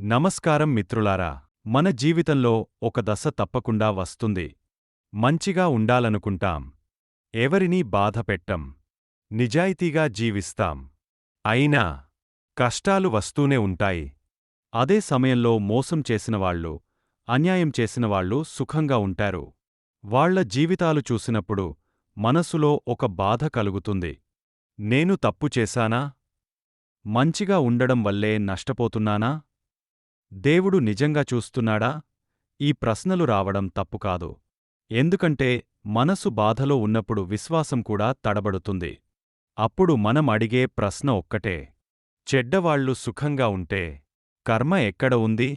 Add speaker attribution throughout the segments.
Speaker 1: నమస్కారం మిత్రులారా మన జీవితంలో ఒక దశ తప్పకుండా వస్తుంది. మంచిగా ఉండాలనుకుంటాం. ఎవరినీ బాధపెట్టం నిజాయితీగా జీవిస్తాం. అయినా కష్టాలు వస్తూనే ఉంటాయి. అదే సమయంలో మోసం చేసినవాళ్ళు అన్యాయం చేసినవాళ్ళు సుఖంగా ఉంటారు. వాళ్ళ జీవితాలు చూసినప్పుడు మనసులో ఒక బాధ కలుగుతుంది. నేను తప్పు చేశానా? మంచిగా ఉండడం వల్లే నష్టపోతున్నానా? దేవుడు నిజంగా చూస్తున్నాడా? ఈ ప్రశ్నలు రావడం తప్పు కాదు. ఎందుకంటే మనసు బాధలో ఉన్నప్పుడు విశ్వాసం కూడా తడబడుతుంది. అప్పుడు మనం అడిగే ప్రశ్న ఒక్కటే. చెడ్డవాళ్ళు సుఖంగా ఉంటే కర్మ ఎక్కడ ఉంది?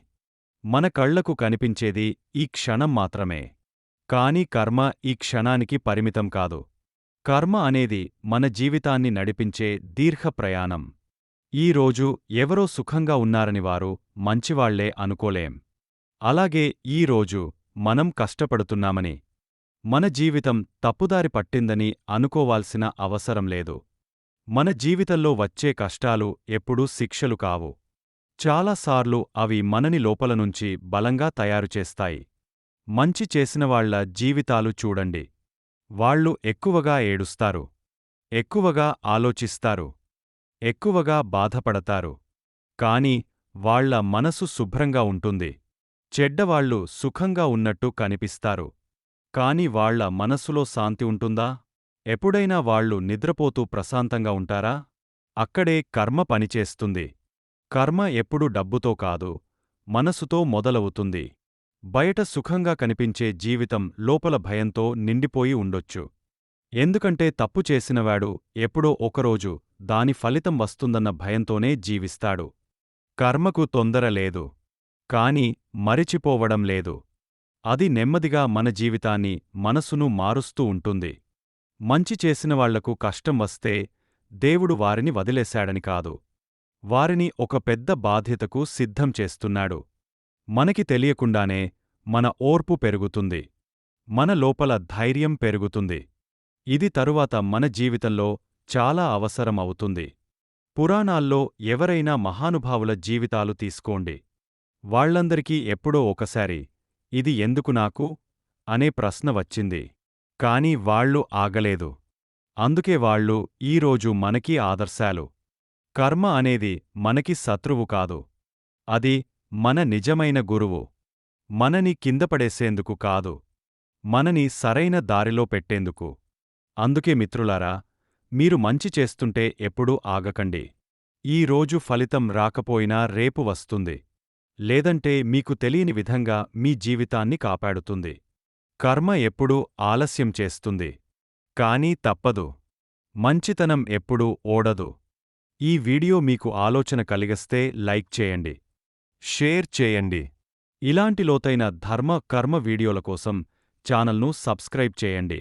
Speaker 1: మన కళ్ళకు కనిపించేది ఈ క్షణం మాత్రమే. కాని కర్మ ఈ క్షణానికి పరిమితం కాదు. కర్మ అనేది మన జీవితాన్ని నడిపించే దీర్ఘ ప్రయాణం. ఈరోజు ఎవరో సుఖంగా ఉన్నారని వారు మంచివాళ్ళే అనుకోలేం. అలాగే ఈ రోజు మనం కష్టపడుతున్నామని మన జీవితం తప్పుదారి పట్టిందని అనుకోవాల్సిన అవసరం లేదు. మన జీవితంలో వచ్చే కష్టాలు ఎప్పుడూ శిక్షలు కావు. చాలాసార్లు అవి మనని లోపల నుంచి బలంగా తయారుచేస్తాయి మంచి చేసినవాళ్ళ జీవితాలు చూడండి. వాళ్ళు ఎక్కువగా ఏడుస్తారు. ఎక్కువగా ఆలోచిస్తారు. ఎక్కువగా బాధపడతారు. కాని వాళ్ళ మనసు శుభ్రంగా ఉంటుంది. చెడ్డవాళ్ళు సుఖంగా ఉన్నట్టు కనిపిస్తారు. కాని వాళ్ళ మనసులో శాంతి ఉంటుందా? ఎప్పుడైనా వాళ్ళు నిద్రపోతూ ప్రశాంతంగా ఉంటారా? అక్కడే కర్మ పనిచేస్తుంది. కర్మ ఎప్పుడు డబ్బుతో కాదు మనసుతో మొదలవుతుంది. బయట సుఖంగా కనిపించే జీవితం లోపల భయంతో నిండిపోయి ఉండొచ్చు. ఎందుకంటే తప్పు చేసినవాడు ఎప్పుడో ఒకరోజు దాని ఫలితం వస్తుందన్న భయంతోనే జీవిస్తాడు. కర్మకు తొందర లేదు. కాని మరిచిపోవడం లేదు. అది నెమ్మదిగా మన జీవితాన్ని మనసును మారుస్తూ ఉంటుంది. మంచి చేసినవాళ్ళకు కష్టం వస్తే దేవుడు వారిని వదిలేశాడని కాదు. వారిని ఒక పెద్ద బాధ్యతకు సిద్ధం చేస్తున్నాడు. మనకి తెలియకుండానే మన ఓర్పు పెరుగుతుంది. మన లోపల ధైర్యం పెరుగుతుంది. ఇది తరువాత మన జీవితంలో చాలా అవసరం అవుతుంది పురాణాల్లో ఎవరైనా మహానుభావుల జీవితాలు తీసుకోండి. వాళ్ళందరికీ ఎప్పుడో ఒకసారి ఇది ఎందుకు నాకు? అనే ప్రశ్న వచ్చింది. కాని వాళ్ళు ఆగలేదు. అందుకే వాళ్ళు ఈరోజు మనకీ ఆదర్శాలు. కర్మ అనేది మనకి శత్రువు కాదు. అది మన నిజమైన గురువు. మనని కిందపడేసేందుకు కాదు. మనని సరైన దారిలో పెట్టేందుకు. అందుకే మిత్రులారా మీరు మంచి చేస్తుంటే ఎప్పుడూ ఆగకండి. ఈ రోజు ఫలితం రాకపోయినా రేపు వస్తుంది. లేదంటే మీకు తెలియని విధంగా మీ జీవితాన్ని కాపాడుతుంది. కర్మ ఎప్పుడూ ఆలస్యం చేస్తుంది. కానీ తప్పదు. మంచితనం ఎప్పుడూ ఓడదు. ఈ వీడియో మీకు ఆలోచన కలిగస్తే లైక్ చేయండి. షేర్ చేయండి. ఇలాంటి లోతైన ధర్మ కర్మ వీడియోల కోసం ఛానల్ను సబ్స్క్రైబ్ చేయండి.